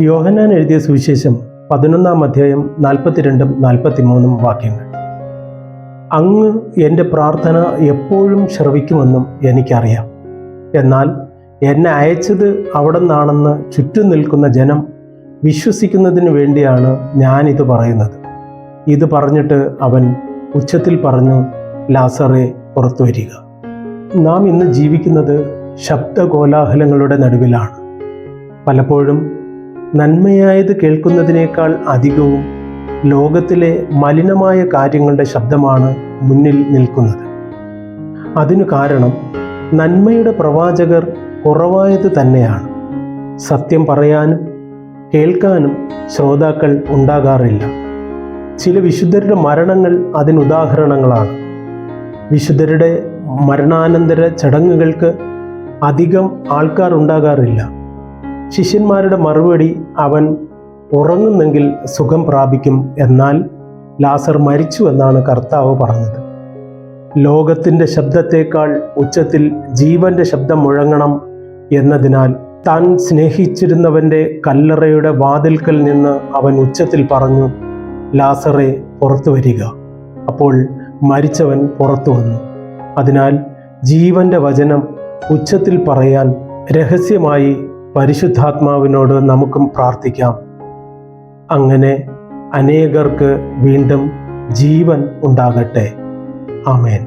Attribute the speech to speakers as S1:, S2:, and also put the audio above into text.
S1: യോഹനാൻ എഴുതിയ സുവിശേഷം പതിനൊന്നാം അധ്യായം നാൽപ്പത്തിരണ്ടും നാൽപ്പത്തിമൂന്നും വാക്യങ്ങൾ. അങ്ങ് എന്റെ പ്രാർത്ഥന എപ്പോഴും ശ്രവിക്കുമെന്നും എനിക്കറിയാം. എന്നാൽ എന്നെ അയച്ചത് അവിടെ നിന്നാണെന്ന് ചുറ്റും നിൽക്കുന്ന ജനം വിശ്വസിക്കുന്നതിന് വേണ്ടിയാണ് ഞാനിത് പറയുന്നത്. ഇത് പറഞ്ഞിട്ട് അവൻ ഉച്ചത്തിൽ പറഞ്ഞു ലാസറെ പുറത്തു വരിക. നാം ഇന്ന് ജീവിക്കുന്നത് ശബ്ദകോലാഹലങ്ങളുടെ നടുവിലാണ്. പലപ്പോഴും നന്മയായത് കേൾക്കുന്നതിനേക്കാൾ അധികവും ലോകത്തിലെ മലിനമായ കാര്യങ്ങളുടെ ശബ്ദമാണ് മുന്നിൽ നിൽക്കുന്നത്. അതിനു കാരണം നന്മയുടെ പ്രവാചകർ കുറവായത് തന്നെയാണ്. സത്യം പറയാനും കേൾക്കാനും ശ്രോതാക്കൾ ഉണ്ടാകാറില്ല. ചില വിശുദ്ധരുടെ മരണങ്ങൾ അതിനുദാഹരണങ്ങളാണ്. വിശുദ്ധരുടെ മരണാനന്തര ചടങ്ങുകൾക്ക് അധികം ആൾക്കാർ ഉണ്ടാകാറില്ല. ശിഷ്യന്മാരുടെ മറുപടി അവൻ ഉറങ്ങുന്നെങ്കിൽ സുഖം പ്രാപിക്കും എന്നാൽ ലാസർ മരിച്ചു എന്നാണ് കർത്താവ് പറഞ്ഞത്. ലോകത്തിന്റെ ശബ്ദത്തേക്കാൾ ഉച്ചത്തിൽ ജീവന്റെ ശബ്ദം മുഴങ്ങണം എന്നതിനാൽ താൻ സ്നേഹിച്ചിരുന്നവന്റെ കല്ലറയുടെ വാതിൽക്കൽ നിന്ന് അവൻ ഉച്ചത്തിൽ പറഞ്ഞു ലാസറെ പുറത്തു വരിക. അപ്പോൾ മരിച്ചവൻ പുറത്തു വന്നു. അതിനാൽ ജീവന്റെ വചനം ഉച്ചത്തിൽ പറയാൻ രഹസ്യമായി പരിശുദ്ധാത്മാവിനോട് നമുക്കും പ്രാർത്ഥിക്കാം. അങ്ങനെ അനേകർക്ക് വീണ്ടും ജീവൻ ഉണ്ടാകട്ടെ. ആമേൻ.